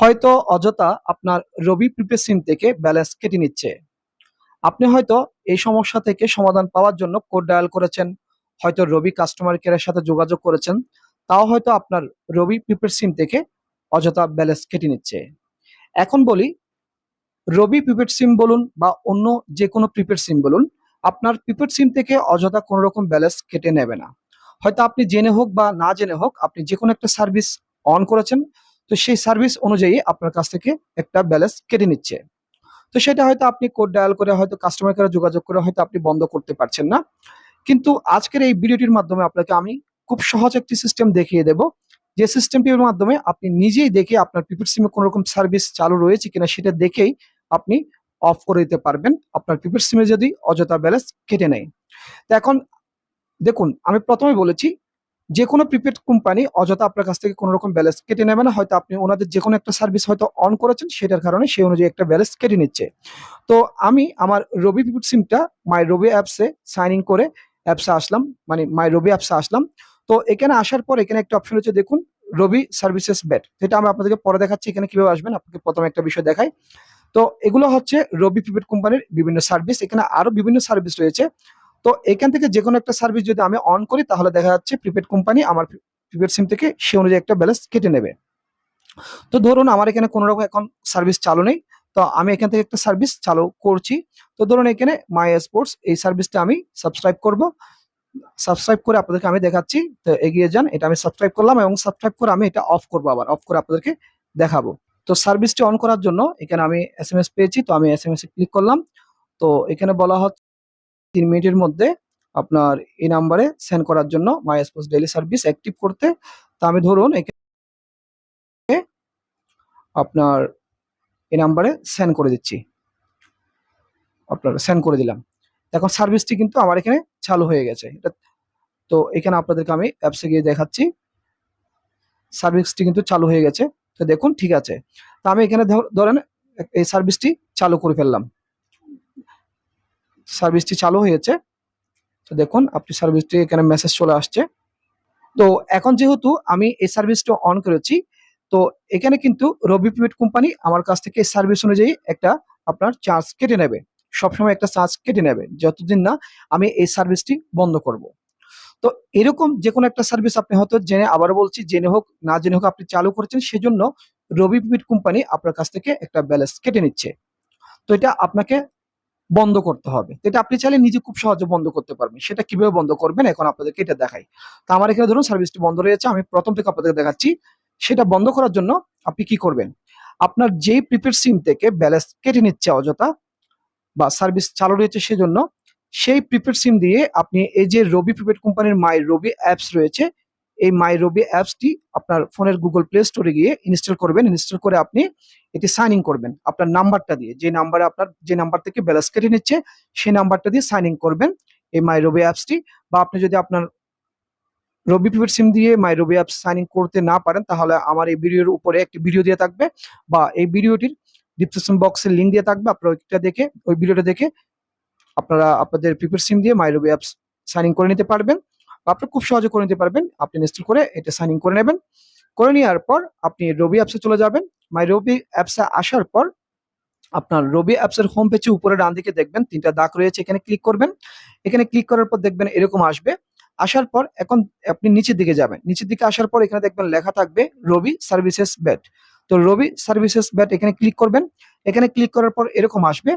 হয়তো অযথা আপনার রবি প্রিপেড সিম থেকে ব্যালেন্স কেটে নিচ্ছে। আপনি হয়তো এই সমস্যা থেকে সমাধান পাওয়ার জন্য কোড ডায়াল করেছেন, হয়তো রবি কাস্টমার কেয়ারের সাথে যোগাযোগ করেছেন, তাও হয়তো আপনার রবি প্রিপেড সিম থেকে অযথা ব্যালেন্স কেটে নিচ্ছে। এখন বলি, রবি প্রিপেড সিম বলুন বা অন্য যে কোনো প্রিপেড সিম বলুন, আপনার প্রিপেড সিম থেকে অযথা কোনো রকম ব্যালেন্স কেটে নেবে না। হয়তো আপনি জেনে হোক বা না জেনে হোক, আপনি যে কোনো একটা সার্ভিস অন করেছেন তো সেই সার্ভিস অনুযায়ী আপনার কাছ থেকে একটা ব্যালেন্স কেটে নিচ্ছে। তো সেটা হয়তো আপনি কোড ডায়াল করে হয়তো কাস্টমার কেয়ারে যোগাযোগ করে হয়তো আপনি বন্ধ করতে পারছেন না। কিন্তু আজকের এই ভিডিওটির মাধ্যমে আপনাকে আমি খুব সহজ একটি সিস্টেম দেখিয়ে দেব। যে সিস্টেমটির মাধ্যমে আপনি নিজেই দেখে আপনার প্রিপেড সিমে কোনো রকম সার্ভিস চালু রয়েছে কিনা সেটা দেখেই আপনি অফ করে দিতে পারবেন। আপনার প্রিপেড সিমে যদি অযথা ব্যালেন্স কেটে নেয়। তো এখন দেখুন, আমি প্রথমে বলেছি যে কোনো প্রিপেড কোম্পানি অযথা আপনার কাছ থেকে কোনো রকম ব্যালেন্স কেটে নেবে না। হয়তো আপনি ওনাদের যে কোনো একটা সার্ভিস হয়তো অন করেছেন, সেটার কারণে সেই অনুযায়ী একটা ব্যালেন্স কেটে নিচ্ছে। তো আমি আমার রবি প্রিপেড সিমটা মাই রবি অ্যাপসে সাইন ইন করে অ্যাপসে আসলাম মানে মাই রবি অ্যাপসে আসলাম। তো এখানে আসার পর এখানে একটা অপশন হচ্ছে দেখুন, রবি সার্ভিসেস ব্যাট যেটা আমি আপনাদেরকে পরে দেখাচ্ছি এখানে কীভাবে আসবেন, আপনাকে প্রথমে একটা বিষয় দেখাই। তো এগুলো হচ্ছে রবি প্রিপেড কোম্পানির বিভিন্ন সার্ভিস এখানে আরও বিভিন্ন সার্ভিস রয়েছে। তো এখান থেকে যে কোনো একটা সার্ভিস যদি আমি অন করি, তাহলে দেখা যাচ্ছে প্রিপেড কোম্পানি আমার প্রিপেড সিম থেকে সে অনুযায়ী একটা ব্যালেন্স কেটে নেবে। তো ধরুন আমার এখানে কোনো রকম এখন সার্ভিস চালু নেই, তো আমি এখান থেকে একটা সার্ভিস চালু করছি। তো ধরুন এখানে মাই স্পোর্টস এই সার্ভিসটা আমি সাবস্ক্রাইব করব। সাবস্ক্রাইব করে আপনাদেরকে আমি দেখাচ্ছি, তো এগিয়ে যান, এটা আমি সাবস্ক্রাইব করলাম এবং সাবস্ক্রাইব করে আমি এটা অফ করব আবার অফ করে আপনাদেরকে দেখাবো। তো সার্ভিসটি অন করার জন্য এখানে আমি এস পেয়েছি, তো আমি এস এস ক্লিক করলাম। তো এখানে বলা হচ্ছে তিন মিনিটের মধ্যে আপনার এই নাম্বারে সেন্ড করার জন্য my sports daily service active করতে। তা আমি ধরুন এখানে আপনার এই নাম্বারে সেন্ড করে দিচ্ছি। আপনার সেন্ড করে দিলাম। এখন সার্ভিসটি কিন্তু আমার এখানে চালু হয়ে গেছে। এটা তো এখানে আপনাদেরকে আমি অ্যাপসে গিয়ে দেখাচ্ছি। সার্ভিসটি কিন্তু চালু হয়ে গেছে। তো দেখুন ঠিক আছে। তো আমি এখানে ধর- ধরেন এই সার্ভিসটি চালু করে ফেললাম। সার্ভিসটি চালু হয়েছে। তো দেখুন, আপনি সার্ভিসটি এখানে মেসেজ চলে আসছে। তো এখন যেহেতু আমি এই সার্ভিসটা অন করেছি, তো এখানে কিন্তু রবি প্রিপেড কোম্পানি আমার কাছ থেকে সার্ভিস অনুযায়ী একটা আপনার চার্জ কেটে নেবে। সবসময় একটা চার্জ কেটে নেবে, যতদিন না আমি এই সার্ভিসটি বন্ধ করব। তো এরকম যে কোনো একটা সার্ভিস আপনি হয়তো জেনে আবার বলছি, জেনে হোক, না জেনে হোক আপনি চালু করেছেন, সেজন্য রবি প্রিপেড কোম্পানি আপনার কাছ থেকে একটা ব্যালেন্স কেটে নিচ্ছে। তো এটা আপনাকে বন্ধ করতে হবে। এটা আপনি চাইলে নিজে খুব সহজে বন্ধ করতে পারবেন। সেটা কীভাবে বন্ধ করবেন? এখন আপনাদেরকে এটা দেখাই। তো আমার এখানে ধরুন সার্ভিসটি বন্ধ রয়েছে আমি প্রথম থেকে আপনাদের দেখাচ্ছি। সেটা বন্ধ করার জন্য আপনি কি করবেন? আপনার যেই প্রিপেড সিম থেকে ব্যালেন্স কেটে নিচ্ছে অযথা বা সার্ভিস চালু রয়েছে সেজন্য, সেই প্রিপেড সিম দিয়ে আপনি এই যে রবি প্রিপেড কোম্পানির মাই রবি অ্যাপস রয়েছে এই মাই রবি অ্যাপসটি আপনার ফোনের গুগল প্লে স্টোরে গিয়ে ইনস্টল করবেন। ইনস্টল করে আপনি এটি সাইন ইন করবেন। আপনার নাম্বারটা দিয়ে, যে নাম্বারে আপনার, যে নাম্বার থেকে ব্যালেন্স কেটে নিচ্ছে, সেই নাম্বারটা দিয়ে সাইন ইন করবেন এই মাই রবি অ্যাপসটি। বা আপনি যদি আপনার রবি প্রিপেড সিম দিয়ে my Robi apps sign in করতে না পারেন, তাহলে আমার এই ভিডিওর উপরে একটি ভিডিও দিয়ে থাকবে বা এই ভিডিওটির ডিসক্রিপশন বক্সের লিঙ্ক দিয়ে থাকবে। আপনারা ওইটা দেখে, ওই ভিডিওটা দেখে আপনারা আপনাদের প্রিপেড সিম দিয়ে my Robi apps sign in করে নিতে পারবেন। আপনি খুব সহজে করে নিতে পারবেন। আপনি ইনস্টল করে এটা সাইন ইন করে নেবেন। করে নেওয়ার পর আপনি রবি অ্যাপসে চলে যাবেন। মাই রবি অ্যাপসে আসার পর আপনার রবি অ্যাপসের হোম পেজে উপরে ডান দিকে দেখবেন, তিনটা দাগ রয়েছে, এখানে ক্লিক করবেন। এখানে ক্লিক করার পর দেখবেন এরকম আসবে। আসার পর এখন আপনি নিচের দিকে যাবেন। নিচের দিকে আসার পর এখানে দেখবেন লেখা থাকবে রবি সার্ভিসেস ব্যাট তো রবি সার্ভিসেস ব্যাট এখানে ক্লিক করবেন। এখানে ক্লিক করার পর এরকম আসবে।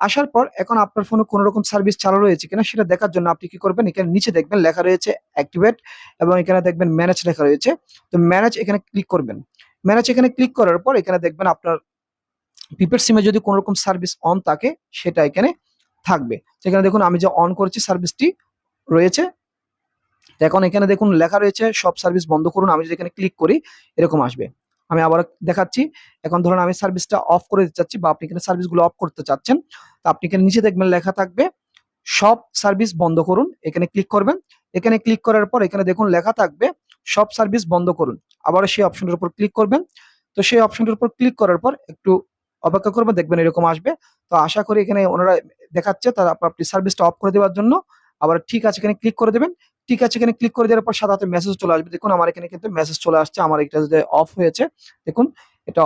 আসার পর এখন আপনার ফোনে কোনো রকম সার্ভিস চালু রয়েছে কিনা সেটা দেখার জন্য আপনি কি করবেন? এখানে নিচে দেখবেন লেখা রয়েছে অ্যাক্টিভেট এবং এখানে দেখবেন ম্যানেজ লেখা রয়েছে। তো ম্যানেজ এখানে ক্লিক করবেন। ম্যানেজ এখানে ক্লিক করার পর এখানে দেখবেন আপনার প্রিপেড সিমে যদি কোনো রকম সার্ভিস অন থাকে, সেটা এখানে থাকবে। সেখানে দেখুন আমি যে অন করেছি সার্ভিসটি রয়েছে। এখন এখানে দেখুন লেখা রয়েছে, সব সার্ভিস বন্ধ করুন, আমি যদি এখানে ক্লিক করি, এরকম আসবে। আমি আবার দেখাচ্ছি। এখন ধরুন আমি সার্ভিসটা অফ করে দিতে চাচ্ছি বা আপনি এখানে সার্ভিসগুলো অফ করতে চাচ্ছেন, তো আপনি এখানে নিচে দেখবেন লেখা থাকবে সব সার্ভিস বন্ধ করুন, এখানে ক্লিক করবেন। এখানে ক্লিক করার পর এখানে দেখুন লেখা থাকবে সব সার্ভিস বন্ধ করুন। আবার সেই অপশনের উপর ক্লিক করবেন। তো সেই অপশনটার উপর ক্লিক করার পর একটু অপেক্ষা করবেন, দেখবেন এরকম আসবে। তো আশা করি এখানে ওনারা দেখাচ্ছে তার আপনি সার্ভিসটা অফ করে দেওয়ার জন্য। আবার ঠিক আছে, এখানে ক্লিক করে দেবেন। ঠিক আছে, এখানে ক্লিক করে দেওয়ার পর সাথে মেসেজ চলে আসবে। দেখুন, আমার এখানে কিন্তু মেসেজ চলে আসছে, আমার এটা যে অফ হয়েছে, দেখুন, এটা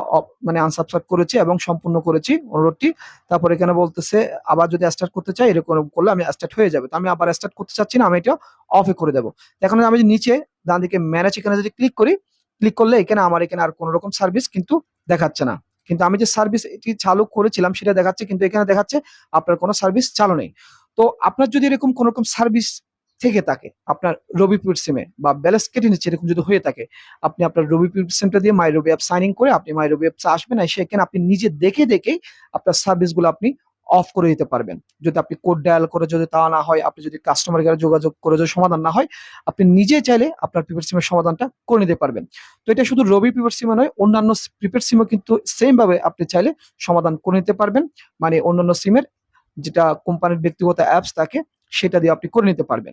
মানে আনসাবস্ক্রাইব করেছি এবং সম্পূর্ণ করেছি অনুরোধটি। তারপর এখানে বলতেছে, আবার যদি স্টার্ট করতে চাই, এরকম করলে আমি স্টার্ট হয়ে যাবে। তো আমি আবার স্টার্ট করতে চাচ্ছি না, আমি এটা অফে করে দেবো। এখন আমি যদি নিচে ডান দিকে ম্যানেজ এখানে যদি ক্লিক করি ক্লিক করলে এখানে আমার এখানে আর কোনো রকম সার্ভিস কিন্তু দেখাচ্ছে না। কিন্তু আমি যে সার্ভিস এটি চালু করেছিলাম, সেটা দেখাচ্ছে, কিন্তু এখানে দেখাচ্ছে আপনার কোনো সার্ভিস চালু নেই। তো আপনার যদি এরকম কোনো রকম সার্ভিস থেকে থাকে। আপনার রবি পিউড সিমে বা ব্যালেন্স কেটে নিচ্ছে এরকম যদি হয়ে থাকে, আপনি আপনার রবি পিউড সিমটা দিয়ে my Robi app sign in করে আপনি মাই রবি অ্যাপসে আসবেন আর সেখানে আপনি নিজে দেখে দেখেই আপনার সার্ভিসগুলো আপনি অফ করে দিতে পারবেন। যদি আপনি কোড ডায়াল করে যদি তা না হয়, আপনি যদি কাস্টমার কেয়ারে যোগাযোগ করে যদি সমাধান না হয়, আপনি নিজে চাইলে আপনার প্রিপেড সিমের সমাধানটা করে নিতে পারবেন। তো এটা শুধু রবি প্রিপেড সিমে নয়, অন্যান্য প্রিপেড সিমও কিন্তু সেম ভাবে আপনি চাইলে সমাধান করে নিতে পারবেন। মানে অন্যান্য সিমের যেটা কোম্পানির ব্যক্তিগত অ্যাপস থাকে, সেটা দিয়ে আপনি করে নিতে পারবেন।